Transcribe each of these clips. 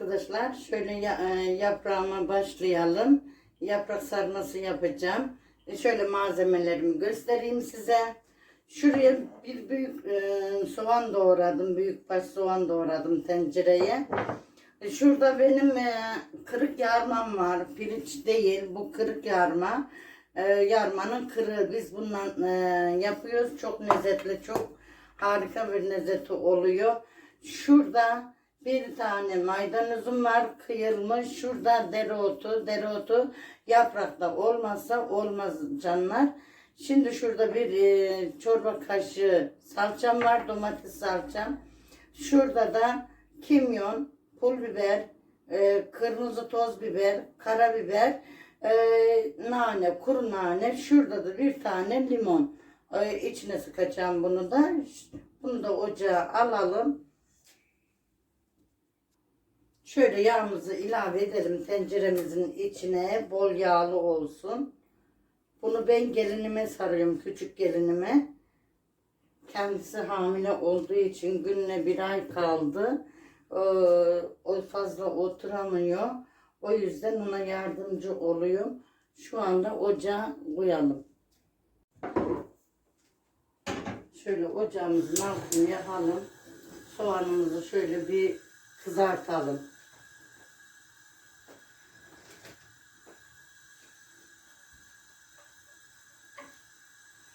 Arkadaşlar şöyle e, yaprağıma başlayalım. Yaprak sarması yapacağım. E, şöyle malzemelerimi göstereyim size. Şuraya bir büyük e, soğan doğradım. Büyük baş soğan doğradım tencereye. Şurada benim kırık yarmam var. Pirinç değil bu kırık yarma. Yarmanın kırığı. Biz bundan yapıyoruz. Çok lezzetli, çok harika bir lezzeti oluyor. Şurada bir tane maydanozum var kıyılmış. Şurada dereotu, dereotu yaprakta olmazsa olmaz canlar. Şimdi şurada bir e, çorba kaşığı salçam var, domates salçam. Şurada da kimyon, pul biber, e, kırmızı toz biber, karabiber, e, nane, kuru nane. Şurada da bir tane limon. E, içine sıkacağım bunu da. Bunu da ocağa alalım. Şöyle yağımızı ilave edelim tenceremizin içine. Bol yağlı olsun. Bunu ben gelinime sarıyorum. Küçük gelinime. Kendisi hamile olduğu için gününe bir ay kaldı. Ee, o fazla oturamıyor. O yüzden ona yardımcı oluyorum. Şu anda ocağa koyalım. Şöyle ocağımızın altını yakalım. Soğanımızı şöyle bir kızartalım.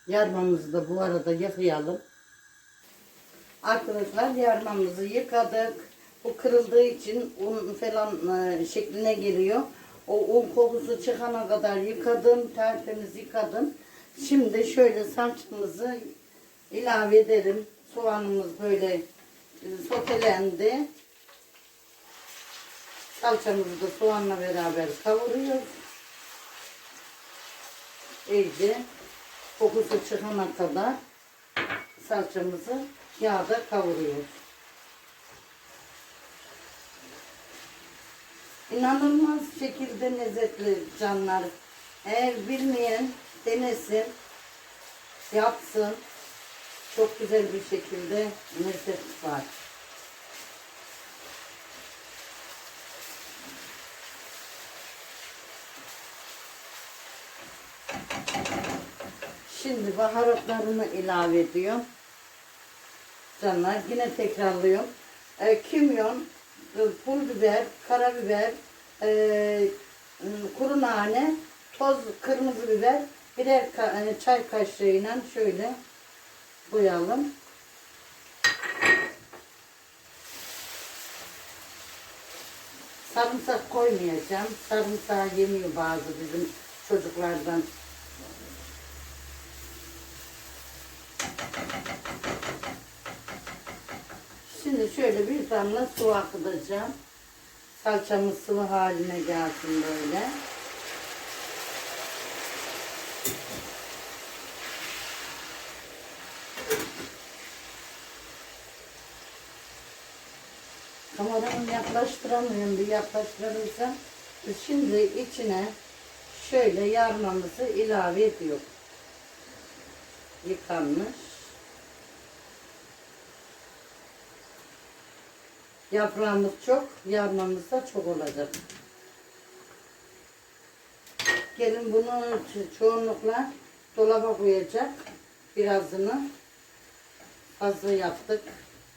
Yarmamızı da bu arada yıkayalım. Arkadaşlar yarmamızı yıkadık. Bu kırıldığı için un falan e, şekline giriyor. O un kokusu çıkana kadar yıkadım. Tertemiz yıkadım. Şimdi şöyle salçamızı ilave edelim. Soğanımız böyle e, sotelendi. Salçamızı da soğanla beraber kavuruyoruz. İyice kokusu çıkana kadar salçamızı yağda kavuruyoruz. İnanılmaz şekilde lezzetli canlar. Eğer bilmeyen denesin, yapsın. Çok güzel bir şekilde lezzet var. Şimdi baharatlarını ilave ediyorum. Canlar yine tekrarlıyorum. E, kimyon, pul biber, karabiber, e, kuru nane, toz kırmızı biber, birer e, çay kaşığıyla şöyle koyalım. Sarımsak koymayacağım. Sarımsağı yemiyor bazı bizim çocuklardan. Şimdi şöyle bir damla su akıtacağım. Salçamız sıvı haline gelsin böyle. Kameramı yaklaştıramıyorum. Bir yaklaştırırsam. Şimdi içine şöyle yarmamızı ilave ediyor. Yıkanmış. Yaprağımız çok, yarmamız da çok olacak. Gelin bunu ço- çoğunlukla dolaba koyacak. Birazını fazla yaptık.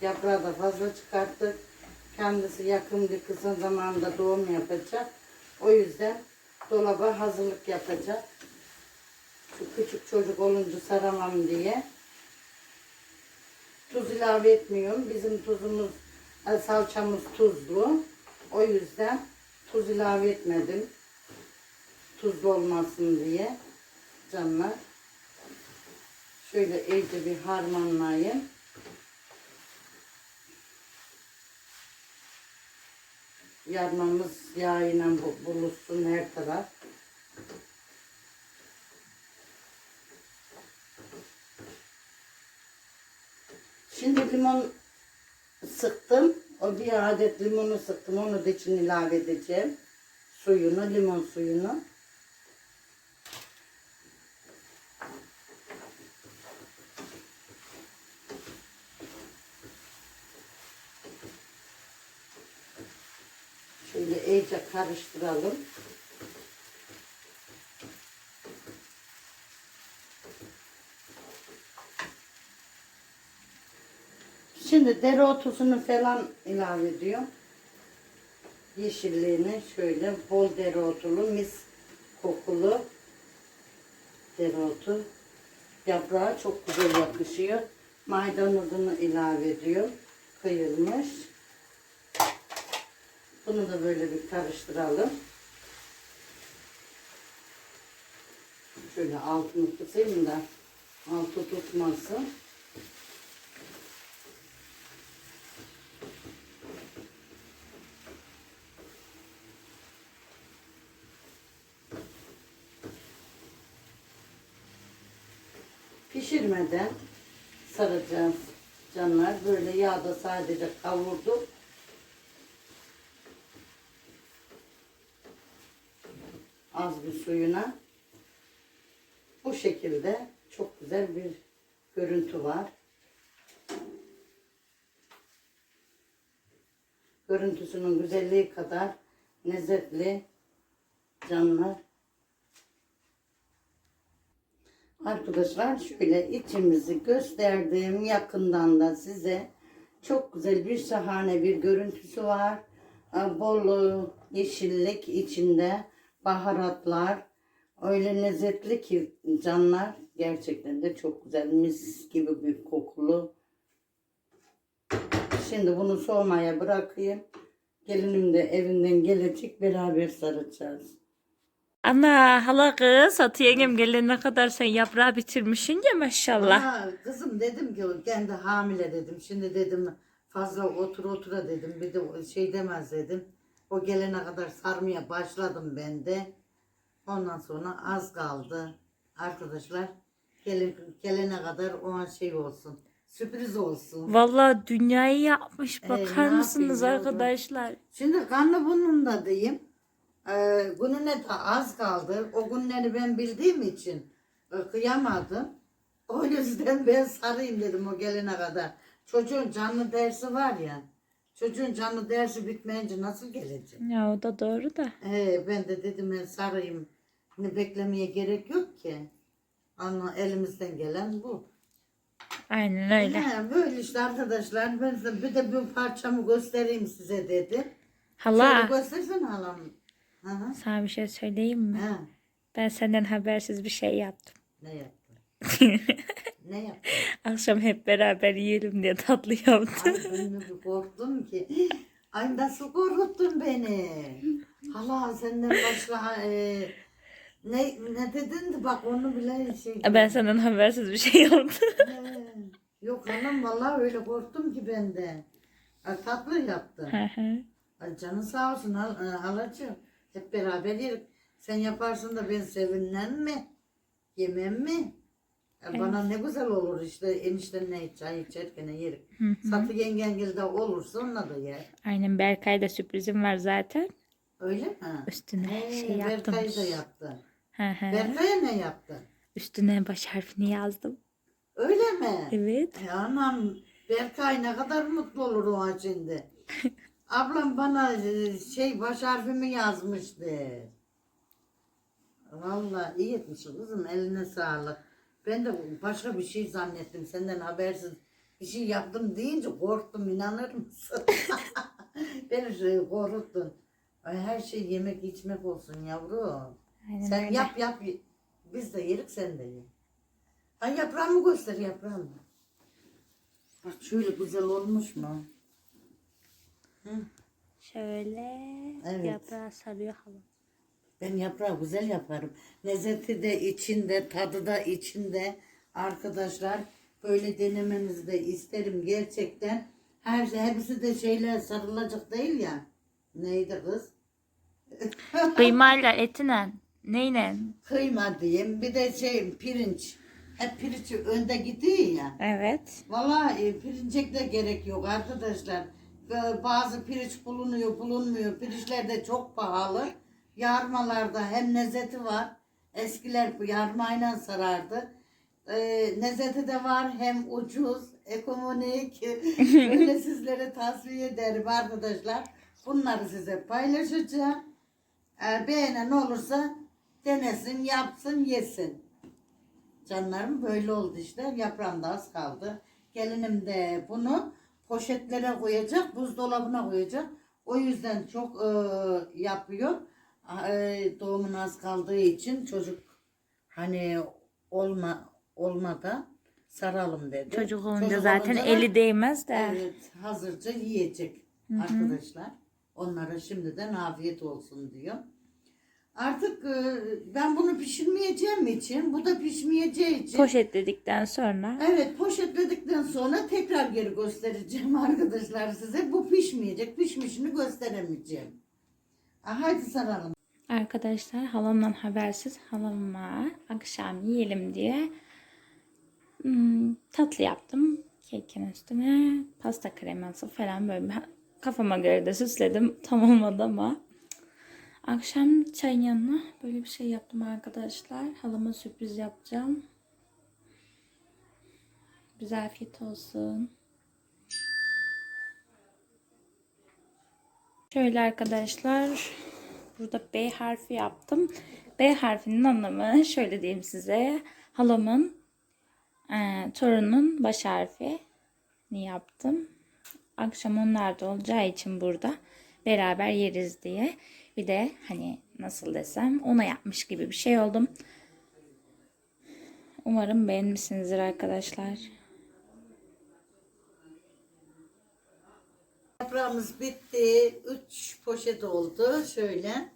Yaprağı da fazla çıkarttık. Kendisi yakın bir kısa zamanda doğum yapacak. O yüzden dolaba hazırlık yapacak. Şu küçük çocuk olunca saramam diye. Tuz ilave etmiyorum. Bizim tuzumuz salçamız tuzlu. O yüzden tuz ilave etmedim. Tuzlu olmasın diye. Canlar. Şöyle iyice bir harmanlayın. Yarmamız yağıyla bu- buluşsun her taraf. Şimdi limon sıktım. O bir adet limonu sıktım. Onu da için ilave edeceğim. Suyunu, limon suyunu. Şöyle iyice karıştıralım. Şimdi dereotuzunu falan ilave ediyorum. Yeşilliğini şöyle bol dereotulu mis kokulu dereotu yaprağa çok güzel yakışıyor. Maydanozunu ilave ediyorum. Kıyılmış. Bunu da böyle bir karıştıralım. Şöyle altını kısayım da altı tutmasın. Pişirmeden saracağız canlar. Böyle yağda sadece kavurduk. Az bir suyuna. Bu şekilde çok güzel bir görüntü var. Görüntüsünün güzelliği kadar lezzetli canlar. Arkadaşlar şöyle içimizi gösterdim yakından da size. Çok güzel bir şahane bir görüntüsü var. Bol yeşillik içinde baharatlar. Öyle lezzetli ki canlar gerçekten de çok güzel mis gibi bir kokulu. Şimdi bunu soğumaya bırakayım. Gelinim de evinden gelecek beraber saracağız. Ana hala kız Hatice yengem gelene kadar sen yaprağı bitirmişsin ya maşallah. Ha, kızım dedim ki kendi hamile dedim. Şimdi dedim fazla otur otura dedim. Bir de şey demez dedim. O gelene kadar sarmaya başladım ben de. Ondan sonra az kaldı. Arkadaşlar gelin, gelene kadar o an şey olsun. Sürpriz olsun. Vallahi dünyayı yapmış Ee, bakar ne mısınız yapayım yavrum? arkadaşlar? Şimdi kanlı burnunda diyeyim. Ee, gününe de az kaldı. O günleri ben bildiğim için e, kıyamadım. O yüzden ben sarayım dedim o gelene kadar. Çocuğun canlı dersi var ya. Çocuğun canlı dersi bitmeyince nasıl gelecek? Ya o da doğru da. Ee, ben de dedim ben sarayım. Ne beklemeye gerek yok ki. Ama elimizden gelen bu. Aynen öyle. He, böyle işte arkadaşlar. Ben size bir de bir parçamı göstereyim size. Şöyle Hala göstersene halam. Hı. sana bir şey söyleyeyim mi? He. Ben senden habersiz bir şey yaptım. Ne yaptın? ne yaptın? Akşam hep beraber yiyelim diye tatlı yaptım. Ay ben bir korktum ki. Ay nasıl korkuttun beni? Hala senden başka e, ne ne dedin de bak onu bile şey. Ben senden habersiz bir şey yaptım. Yok hanım vallahi öyle korktum ki ben de. Ay, tatlı hı. Ay, canın sağ olsun hal, e, halacığım. Hep beraber yerik. Sen yaparsın da ben sevinmem mi? Yemem mi? E, Bana ne güzel olur işte eniştenle çay içerken yerik. Satı yengengil de olursa onunla da yer. Aynen Berkay'da sürprizim var zaten. Öyle mi? Üstüne He, şey yaptım. Berkay da yaptı. Hı hı. Berkay'a ne yaptı? Üstüne baş harfini yazdım. Öyle mi? Evet. E, anam Berkay ne kadar mutlu olur o an şimdi. Ablam bana e, şey baş harfimi yazmıştı. Vallahi iyi etmişsin kızım eline sağlık. Ben de başka bir şey zannettim senden habersiz bir şey yaptım deyince korktum inanır mısın? Beni şey korkuttun. Ay, her şey yemek içmek olsun yavrum. Aynen sen öyle. yap yap biz de yerik sen de ye. Ay yaprağımı göster yaprağımı. Bak şöyle güzel olmuş mu? Şöyle Evet. yaprağı sarıyor hala. Ben yaprağı güzel yaparım. Lezzeti de içinde, tadı da içinde. Arkadaşlar böyle denemenizi de isterim gerçekten. Her şey, hepsi de şeyler sarılacak değil ya. Neydi kız? Kıymayla etinen neyle? Kıyma diyeyim. Bir de şey pirinç. Hep pirinç önde gidiyor ya. Evet. Vallahi e, pirincek de gerek yok arkadaşlar. Ve Bazı pirinç bulunuyor, bulunmuyor. Pirinçler de çok pahalı. Yarmalarda hem lezzeti var. Eskiler bu yarmayla sarardı. Ee, lezzeti de var hem ucuz, ekonomik. Öyle sizlere tavsiye ederim arkadaşlar. Bunları size paylaşacağım. Eğer beğenen olursa denesin, yapsın, yesin. Canlarım böyle oldu işte. Yaprağım da az kaldı. Gelinim de bunu poşetlere koyacak, buzdolabına koyacak. O yüzden çok e, yapıyor. E, doğumun az kaldığı için çocuk hani olma olmadan saralım dedi. Çocuk olunca Çocuk zaten olunca da- eli değmez de. Evet, hazırca yiyecek arkadaşlar. Onlara şimdiden afiyet olsun diyor. E, ben bunu pişirmeyeceğim için, bu da pişmeyeceği için. Poşetledikten sonra Evet, poşetledikten sonra tekrar geri göstereceğim arkadaşlar size. Bu pişmeyecek, pişmişini gösteremeyeceğim. Hadi saralım. arkadaşlar halamdan habersiz halama akşam yiyelim diye hmm, tatlı yaptım. Kekin üstüne pasta kreması falan böyle kafama göre de süsledim. Tam olmadı ama. Akşam çayın yanına böyle bir şey yaptım arkadaşlar. Halama sürpriz yapacağım. Bize afiyet olsun. Şöyle arkadaşlar. Burada B harfi yaptım. B harfinin anlamı şöyle diyeyim size. Halamın e, torunun baş harfi ni yaptım. Akşam onlar da olacağı için burada beraber yeriz diye. Bir de hani nasıl desem ona yapmış gibi bir şey oldum. Umarım beğenmişsinizdir arkadaşlar. Yaprağımız bitti. Üç poşet oldu. Şöyle.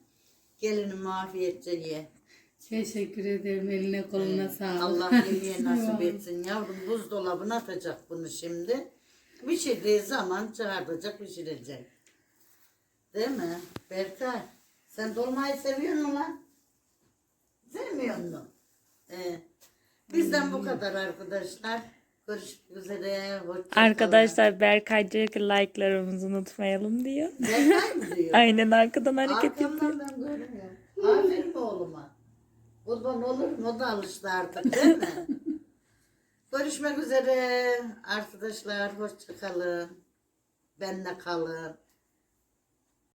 Gelinim afiyetçe ye. Teşekkür ederim. Eline koluna sağlık. Allah yemeye nasip etsin yavrum. Buzdolabına atacak bunu şimdi. Pişirdiği zaman çağıracak pişirecek. Değil mi? Berkay. Sen dolmayı seviyor musun lan? Sevmiyor musun? Ee, bizden bu kadar arkadaşlar. Görüşmek üzere. hoşça kalın. Arkadaşlar Berkay diyor ki like'larımızı unutmayalım diyor. Berkay mı diyor? Aynen arkadan hareket yapıyor. Arkamdan ben görmüyorum. Aferin oğluma. Kurban olur mu? O da alıştı artık değil mi? Görüşmek üzere arkadaşlar. Hoşça kalın. Benle kalın.